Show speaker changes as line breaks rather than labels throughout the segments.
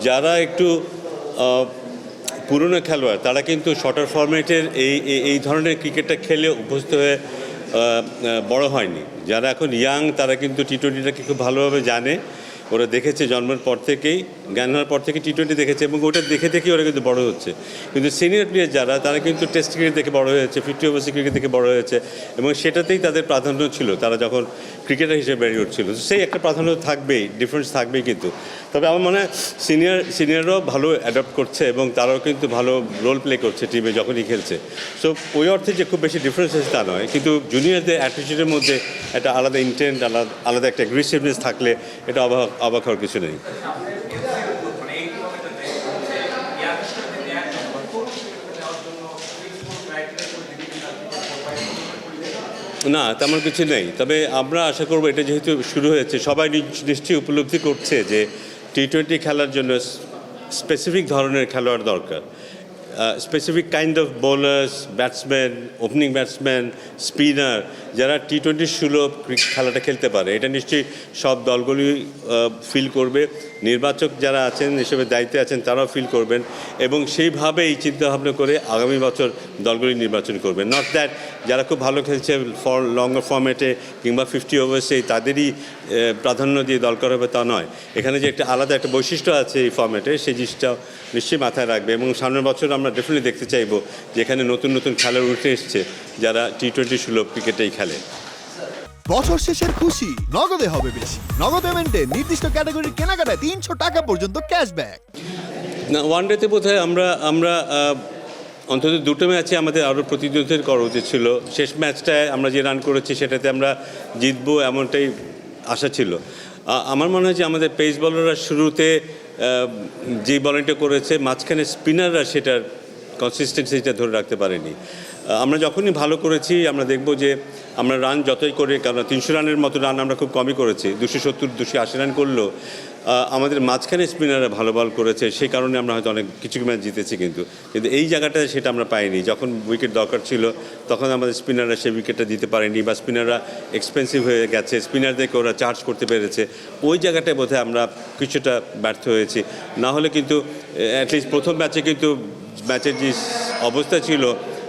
যারা একটু পুরনো খেলোয়াড়, তারা কিন্তু শর্টার ফরম্যাটের এই, এই- ধরনের ক্রিকেটটা খেলে অভ্যস্ত হয়ে বড় হয়নি। যারা এখন ইয়াং তারা কিন্তু টি টোয়েন্টিটাকে খুব ভালোভাবে জানে। ওরা দেখেছে জন্মের পর থেকেই। জ্ঞান হওয়ার পর থেকে টি টোয়েন্টি দেখেছে এবং ওটা দেখে দেখেই ওরা কিন্তু বড় হচ্ছে। কিন্তু সিনিয়র প্লেয়ার যারা, তারা কিন্তু টেস্ট ক্রিকেট দেখে বড় হয়েছে ফিফটি ওভার্সি ক্রিকেট থেকে বড় হয়েছে এবং সেটাতেই তাদের প্রাধান্য ছিল। তারা যখন ক্রিকেটার হিসেবে বেরিয়ে উঠছিল। সেই একটা প্রাধান্য থাকবেই ডিফারেন্স থাকবেই কিন্তু। তবে আমার মনে হয় সিনিয়র সিনিয়ররাও ভালো অ্যাডপ্ট করছে এবং তারাও কিন্তু ভালো রোল প্লে করছে টিমে যখনই খেলছে। সো ওই অর্থে যে খুব বেশি ডিফারেন্স আছে তা নয়। কিন্তু জুনিয়রদের অ্যাটিটিউডের মধ্যে একটা আলাদা ইন্টেন্ট আলাদা আলাদা একটা অ্যাগ্রেসিভনেস থাকলে এটা অবাক অবাক হওয়ার কিছু নেই
মানে এই টুর্নামেন্টে যে ইয়াংস্টারদের এক নম্বর কোন ক্রিকেটে নেওয়ার জন্য ফিক্সড ক্রাইটেরিয়া করে দিদি
না, তেমন কিছু নেই। তবে আমরা আশা করব এটা যেহেতু শুরু হয়েছে, সবাই নিশ্চয়ই উপলব্ধি করছে যে টি টোয়েন্টি খেলার জন্য স্পেসিফিক ধরনের খেলোয়াড় দরকার। Specific kind of bowlers batsman opening batsman spinner যারা টি টোয়েন্টি সুলভ খেলাটা খেলতে পারে। এটা নিশ্চয়ই সব দলগুলি ফিল করবে। নির্বাচক যারা আছেন, হিসেবে দায়িত্বে আছেন, তারাও ফিল করবেন এবং সেইভাবে সেইভাবেই চিন্তাভাবনা করে আগামী বছর দলগুলি নির্বাচন করবেন নট দ্যাট যারা খুব ভালো খেলছে ফর লঙ্গার ফর্মেটে কিংবা ফিফটি ওভার্সে তাদেরই প্রাধান্য দিয়ে দল করা হবে তা নয়। এখানে যে একটা আলাদা একটা বৈশিষ্ট্য আছে এই ফর্মেটে সেই জিনিসটা নিশ্চয়ই মাথায় রাখবে এবং সামনের বছর আমরা ডেফিনেটলি দেখতে চাইব যে এখানে নতুন নতুন খেলোয়াড় উঠে এসছে যারা টি টোয়েন্টি সুলভ ক্রিকেটেই খেলে।
বছর শেষের খুশি। নগদে হবে বেশি। নগদ পেমেন্টে নির্দিষ্ট ক্যাটাগরির কেনাকাটায় তিনশো টাকা পর্যন্ত ক্যাশব্যাক
না ওয়ান ডেতে বোধ আমরা আমরা অন্তত দুটো ম্যাচে আমাদের আরও প্রতিদ্বন্দ্বিতা করা উচিত ছিল। শেষ ম্যাচটায় আমরা যে রান করেছি, সেটাতে আমরা জিতবো এমনটাই আশা ছিল। আমার মনে হয় যে আমাদের পেস বলাররা শুরুতে যে বলিংটা করেছে, মাঝখানে স্পিনাররা সেটার কনসিস্টেন্সিটা ধরে রাখতে পারেনি। আমরা যখনই ভালো করেছি, আমরা দেখব যে আমরা রান যতই করে কারণ তিনশো রানের মতো রান আমরা খুব কমই করেছি। দুশো সত্তর, দুশো আশি রান করলেও আমাদের মাঝখানে স্পিনাররা ভালো বল করেছে সেই কারণে আমরা হয়তো অনেক কিছু ম্যাচ জিতেছি কিন্তু। কিন্তু এই জায়গাটায় সেটা আমরা পাইনি। যখন উইকেট দরকার ছিল, তখন আমাদের স্পিনাররা সেই উইকেটটা দিতে পারেনি বা স্পিনাররা এক্সপেন্সিভ হয়ে গেছে। স্পিনারদেরকে ওরা চার্জ করতে পেরেছে। ওই জায়গাটায় বোধহয় আমরা কিছুটা ব্যর্থ হয়েছি। না হলে কিন্তু অ্যাটলিস্ট প্রথম ম্যাচে কিন্তু ম্যাচের যে অবস্থা ছিল,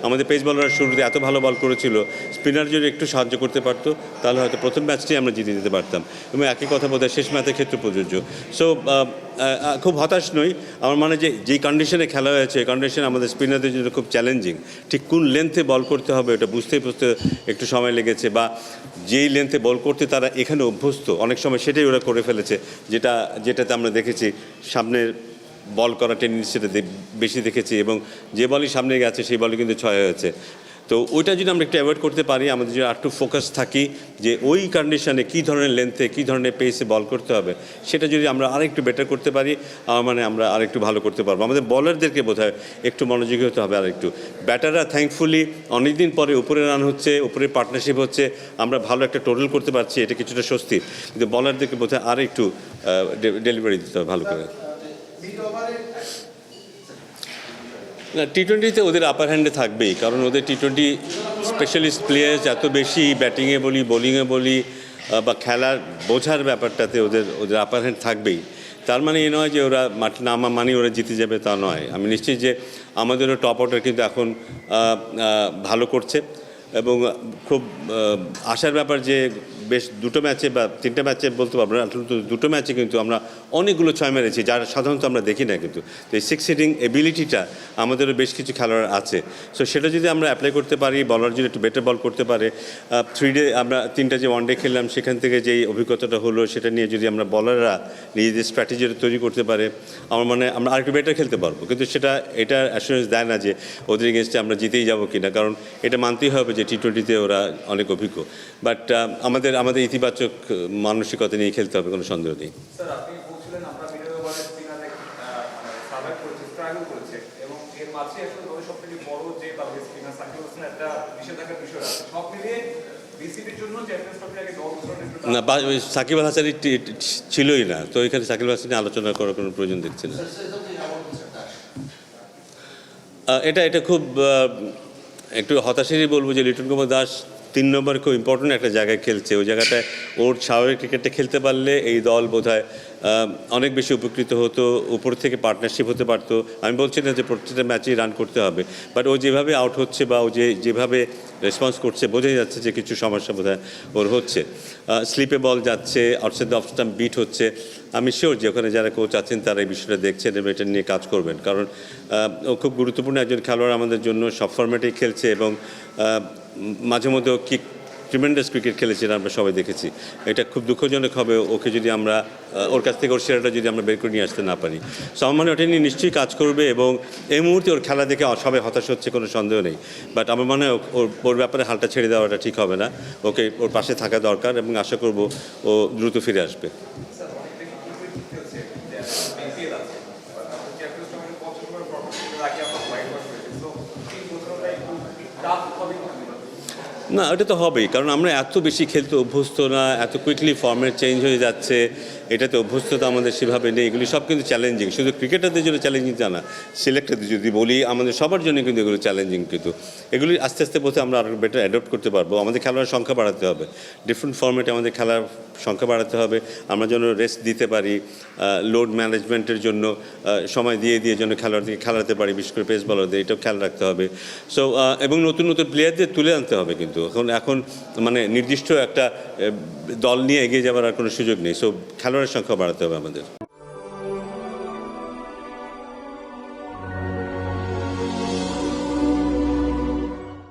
আমাদের পেস বলাররা শুরুতে এত ভালো বল করেছিল স্পিনার যদি একটু সাহায্য করতে পারতো, তাহলে হয়তো প্রথম ম্যাচটাই আমরা জিতে দিতে পারতাম। এবং একই কথা বোধহয় শেষ ম্যাচের ক্ষেত্রে প্রযোজ্য। সো খুব হতাশ নই। আমার মানে যে যেই কন্ডিশনে খেলা হয়েছে কন্ডিশন আমাদের স্পিনারদের জন্য খুব চ্যালেঞ্জিং ঠিক কোন লেন্থে বল করতে হবে এটা বুঝতে বুঝতে একটু সময় লেগেছে, বা যেই লেন্থে বল করতে তারা এখানে অভ্যস্ত, অনেক সময় সেটাই ওরা করে ফেলেছে, যেটা, যেটাতে আমরা দেখেছি সামনের বল করা টেন্ডেন্সিটা বেশি দেখেছি এবং যে বলই সামনে গেছে সেই বলই কিন্তু ছয় হয়েছে। তো ওইটা যদি আমরা একটু অ্যাভয়েড করতে পারি, আমাদের যদি একটু ফোকাস থাকি যে ওই কন্ডিশনে কী ধরনের লেন্থে কী ধরনের পেসে বল করতে হবে, সেটা যদি আমরা আরেকটু বেটার করতে পারি মানে আমরা আরেকটু ভালো করতে পারব। আমাদের বলারদেরকে বোধ একটু মনোযোগী হতে হবে আরেকটু। ব্যাটাররা থ্যাঙ্কফুলি অনেকদিন পরে উপরে রান হচ্ছে, উপরে পার্টনারশিপ হচ্ছে, আমরা ভালো একটা টোটাল করতে পারছি, এটা কিছুটা স্বস্তি। কিন্তু বলারদেরকে বোধ হয় আরেকটু ডেলিভারি দিতে হবে ভালো করে। না টি টোয়েন্টিতে ওদের আপার হ্যান্ডে থাকবেই, কারণ ওদের টি টোয়েন্টি স্পেশালিস্ট প্লেয়ার্স এত বেশি ব্যাটিংয়ে বলি বোলিংয়ে বলি বা খেলার বোঝার ব্যাপারটাতে ওদের ওদের আপার হ্যান্ড থাকবেই। তার মানে এ নয় যে ওরা মাঠে নামা মানে ওরা জিতে যাবে তা নয়। আমি নিশ্চিত যে আমাদেরও টপ অর্ডার কিন্তু এখন ভালো করছে। এবং খুব আশার ব্যাপার যে বেশ দুটো ম্যাচে বা তিনটে ম্যাচে বলতে পারব না দুটো ম্যাচে কিন্তু আমরা অনেকগুলো ছয় মেরেছি, যার সাধারণত আমরা দেখি না কিন্তু। তো এই সিক্স হিটিং এবিলিটিটা আমাদেরও বেশ কিছু খেলোয়াড় আছে। সো সেটা যদি আমরা অ্যাপ্লাই করতে পারি বলার যদি একটু বেটার বল করতে পারে থ্রি ডে আমরা তিনটা যে ওয়ান ডে খেললাম, সেখান থেকে যেই অভিজ্ঞতাটা হলো, সেটা নিয়ে যদি আমরা বলাররা নিজেদের স্ট্র্যাটেজিটা তৈরি করতে পারে, আমার মানে আমরা আরেকটু বেটার খেলতে পারব। কিন্তু সেটা, এটা অ্যাসুরেন্স দেয় না যে ওদের এগেনস্টে আমরা জিতেই যাব কিনা, কারণ এটা মানতেই হবে যে টি টোয়েন্টিতে ওরা অনেক অভিজ্ঞ বাট আমাদের আমাদের ইতিবাচক মানসিকতা নিয়ে খেলতে হবে কোনো সন্দেহ নেই
স্যার আপনি বলছিলেন আমরা মিডল ওভারের স্পিনারে সার্ভাইভ করেছি স্ট্রাগল করেছে এবং এর মাঝে আসলে ওদের সব থেকে বড় যে তাদের স্পিনার সাকিব হোসেন একটা নিষেধাজ্ঞার বিষয় আছে সব মিলিয়ে বিসিবির জন্য চ্যাম্পিয়ন্স ট্রফির আগে দল ঘোষণা একটু
না বা- ওই সাকিব আল হাসানি ছিলই না তো এখানে সাকিব আল হাসানি আলোচনা করার কোনো প্রয়োজন দেখছি না এটা এটা খুব একটু হতাশেরই বলব যে লিটন কুমার দাস তিন নম্বর খুব ইম্পর্টেন্ট একটা জায়গায় খেলছে। ওই জায়গাটায় ওর স্বাভাবিক ক্রিকেটটা খেলতে পারলে এই দল বোধহয় অনেক বেশি উপকৃত হতো, উপর থেকে পার্টনারশিপ হতে পারতো। আমি বলছি না যে প্রত্যেকটা ম্যাচেই রান করতে হবে বাট ও যেভাবে আউট হচ্ছে বা ও যে, যেভাবে রেসপন্স করছে, বোঝাই যাচ্ছে যে কিছু সমস্যা বোধহয় ওর হচ্ছে। স্লিপে বল যাচ্ছে আউটসাইড অফ স্টাম্প বিট হচ্ছে। আমি শিওর যে ওখানে যারা কোচ আছেন, তারা এই বিষয়টা দেখছেন এবং এটা নিয়ে কাজ করবেন। কারণ ও খুব গুরুত্বপূর্ণ একজন খেলোয়াড় আমাদের জন্য সব ফরম্যাটেই খেলছে এবং মাঝে মধ্যে ও কিক ট্রিমেন্ডাস ক্রিকেট খেলেছেন আমরা সবাই দেখেছি। এটা খুব দুঃখজনক হবে ওকে যদি আমরা ওর কাছ থেকে ওর সেরাটা যদি আমরা বের করে নিয়ে আসতে না পারি। সো আমার মনে ওটা নিয়ে নিশ্চয়ই কাজ করবে এবং এই মুহূর্তে ওর খেলা দেখে সবাই হতাশ হচ্ছে, কোনো সন্দেহ নেই। বাট আমার মনে হয় ওর ওর ব্যাপারে হালটা ছেড়ে দেওয়াটা ঠিক হবে না। ওকে ওর পাশে থাকা দরকার এবং আশা করব ও দ্রুত ফিরে আসবে।
খেলছে
না, ওটা তো হবেই। কারণ আমরা এত বেশি খেলতে অভ্যস্ত না, এত কুইকলি ফর্মেট চেঞ্জ হয়ে যাচ্ছে। এটাতে অভ্যস্ততা আমাদের সেভাবে নেই, এগুলি সব কিন্তু চ্যালেঞ্জিং শুধু ক্রিকেটারদের জন্য চ্যালেঞ্জিং তা না সিলেক্টারদের যদি বলি, আমাদের সবার জন্য কিন্তু এগুলো চ্যালেঞ্জিং কিন্তু। এগুলি আস্তে আস্তে বোধহয় আমরা আরও বেটার অ্যাডপ্ট করতে পারব। আমাদের খেলোয়াড়ের সংখ্যা বাড়াতে হবে। ডিফারেন্ট ফর্মেটে আমাদের খেলার সংখ্যা বাড়াতে হবে। আমরা যেন রেস্ট দিতে পারি লোড ম্যানেজমেন্টের জন্য সময় দিয়ে দিয়ে যেন খেলোয়াড়দেরকে খেলাতে পারি, বিশেষ করে পেস বলারদের এটাও খেয়াল রাখতে হবে। সো এবং নতুন নতুন প্লেয়ারদের তুলে আনতে হবে কিন্তু। এখন এখন মানে নির্দিষ্ট একটা দল নিয়ে এগিয়ে যাওয়ার আর কোনো সুযোগ নেই। সো খেলোয়াড়ের সংখ্যা বাড়াতে হবে আমাদের।